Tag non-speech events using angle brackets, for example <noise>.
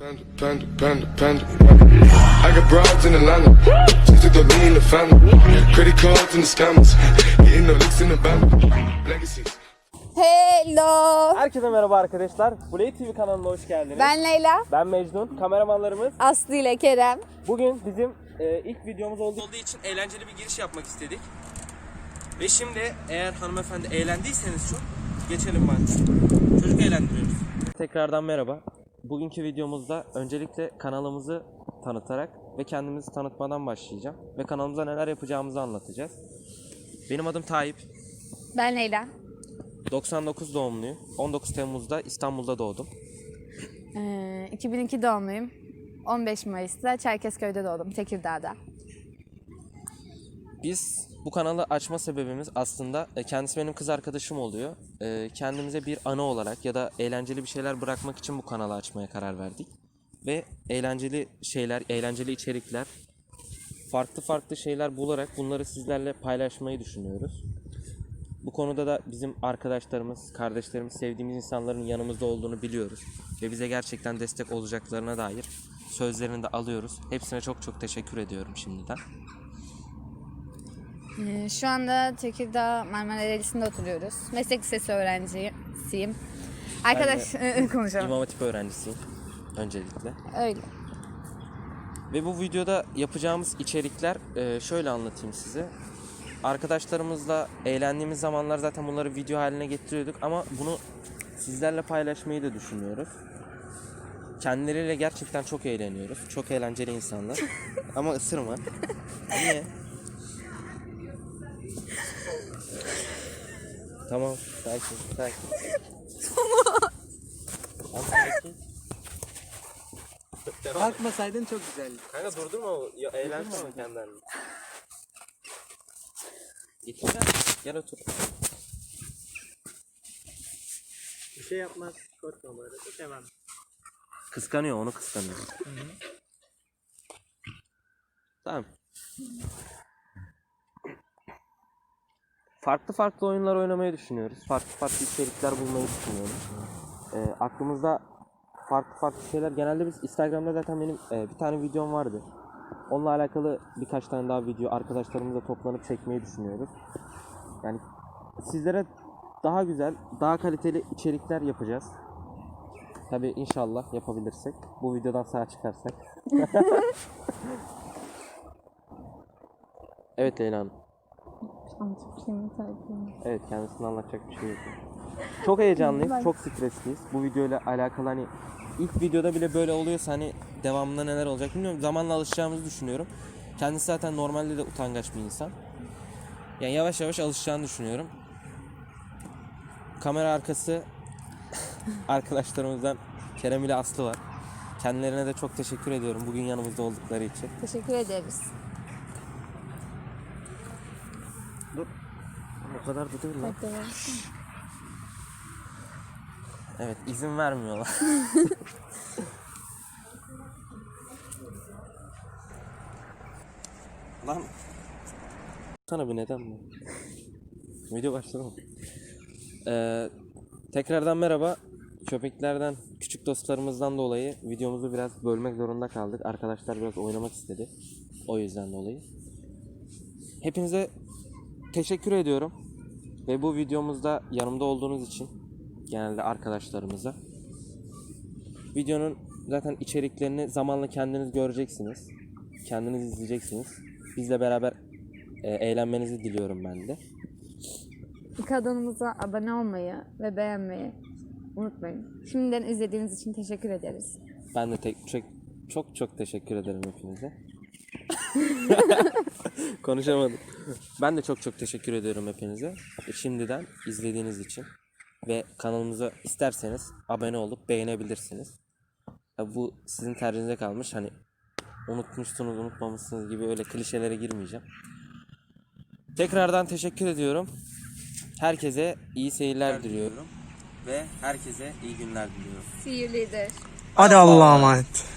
Panda, panda, panda, panda. I got broads in Atlanta. Just took the lean in the family. Credit cards and the scammers. Getting the licks in the band. Legacies. Hello. Herkese merhaba arkadaşlar. Blade TV kanalına hoş geldiniz. Ben Leyla. Ben Mecnun. Kameramanlarımız. Aslı ile Kerem. Bugün bizim e, ilk videomuz olduğu için eğlenceli bir giriş yapmak istedik. Ve şimdi eğer hanımefendi eğlendiyseniz çok geçelim bence. Çocuk eğlendiriyoruz. Tekrardan merhaba. Bugünkü videomuzda öncelikle kanalımızı tanıtarak ve kendimizi tanıtmadan başlayacağım. Ve kanalımıza neler yapacağımızı anlatacağız. Benim adım Tayyip. Ben Leyla. 99 doğumluyum. 19 Temmuz'da İstanbul'da doğdum. Ee, 2002 doğumluyum. 15 Mayıs'ta Çerkezköy'de doğdum, Tekirdağ'da. Biz bu kanalı açma sebebimiz aslında e, kendisi benim kız arkadaşım oluyor. E, Kendimize bir anı olarak ya da eğlenceli bir şeyler bırakmak için bu kanalı açmaya karar verdik. Ve eğlenceli şeyler, eğlenceli içerikler, farklı farklı şeyler bularak bunları sizlerle paylaşmayı düşünüyoruz. Bu konuda da bizim arkadaşlarımız, kardeşlerimiz, sevdiğimiz insanların yanımızda olduğunu biliyoruz. Ve bize gerçekten destek olacaklarına dair sözlerini de alıyoruz. Hepsine çok çok teşekkür ediyorum şimdiden. Ee, şu anda Tekirdağ Marmara Ereğlisi'nde oturuyoruz. Meslek lisesi öğrencisiyim. Arkadaş <laughs> konuşalım. İmam Hatip öğrencisiyim öncelikle. Öyle. Ve bu videoda yapacağımız içerikler e, şöyle anlatayım size. Arkadaşlarımızla eğlendiğimiz zamanlar zaten bunları video haline getiriyorduk ama bunu sizlerle paylaşmayı da düşünüyoruz. Kendileriyle gerçekten çok eğleniyoruz. Çok eğlenceli insanlar. <laughs> ama ısırma. Niye? Tamam, sakin, sakin. Tamam. sakin. Kalkmasaydın çok güzeldi. Kanka durdurma ya eğlensene kendini. Git gel otur. Bir şey yapmaz. Korkma bu arada. Devam. Kıskanıyor onu kıskanıyor. Tamam. Farklı farklı oyunlar oynamayı düşünüyoruz. Farklı farklı içerikler bulmayı düşünüyoruz. Ee, aklımızda farklı farklı şeyler. Genelde biz Instagram'da zaten benim e, bir tane videom vardı. Onunla alakalı birkaç tane daha video arkadaşlarımızla toplanıp çekmeyi düşünüyoruz. Yani sizlere daha güzel, daha kaliteli içerikler yapacağız. Tabi inşallah yapabilirsek. Bu videodan sağ çıkarsak. <laughs> evet Leyla Hanım. Evet kendisine anlatacak bir şey yok. Çok heyecanlıyız, çok stresliyiz. Bu videoyla alakalı hani ilk videoda bile böyle oluyorsa hani devamında neler olacak bilmiyorum. Zamanla alışacağımızı düşünüyorum. Kendisi zaten normalde de utangaç bir insan. Yani yavaş yavaş alışacağını düşünüyorum. Kamera arkası <laughs> arkadaşlarımızdan Kerem ile Aslı var. Kendilerine de çok teşekkür ediyorum bugün yanımızda oldukları için. Teşekkür ederiz. O kadar da değil lan. Evet izin vermiyorlar. <laughs> Lan. Sana bir neden mi? Video başladı mı? Ee, tekrardan merhaba. Köpeklerden, küçük dostlarımızdan dolayı videomuzu biraz bölmek zorunda kaldık. Arkadaşlar biraz oynamak istedi. O yüzden dolayı. Hepinize teşekkür ediyorum. Ve bu videomuzda yanımda olduğunuz için genelde arkadaşlarımıza videonun zaten içeriklerini zamanla kendiniz göreceksiniz. Kendiniz izleyeceksiniz. Bizle beraber e, eğlenmenizi diliyorum ben de. Kanalımıza abone olmayı ve beğenmeyi unutmayın. Şimdiden izlediğiniz için teşekkür ederiz. Ben de tek, çok, çok çok teşekkür ederim hepinize. <laughs> Konuşamadım. Ben de çok çok teşekkür ediyorum hepinize. E, Şimdiden izlediğiniz için ve kanalımıza isterseniz abone olup beğenebilirsiniz. Ya bu sizin tercihinize kalmış. Hani unutmuşsunuz, unutmamışsınız gibi öyle klişelere girmeyeceğim. Tekrardan teşekkür ediyorum. Herkese iyi seyirler diliyorum ve herkese iyi günler diliyorum. See you later. Hadi Allah'a emanet.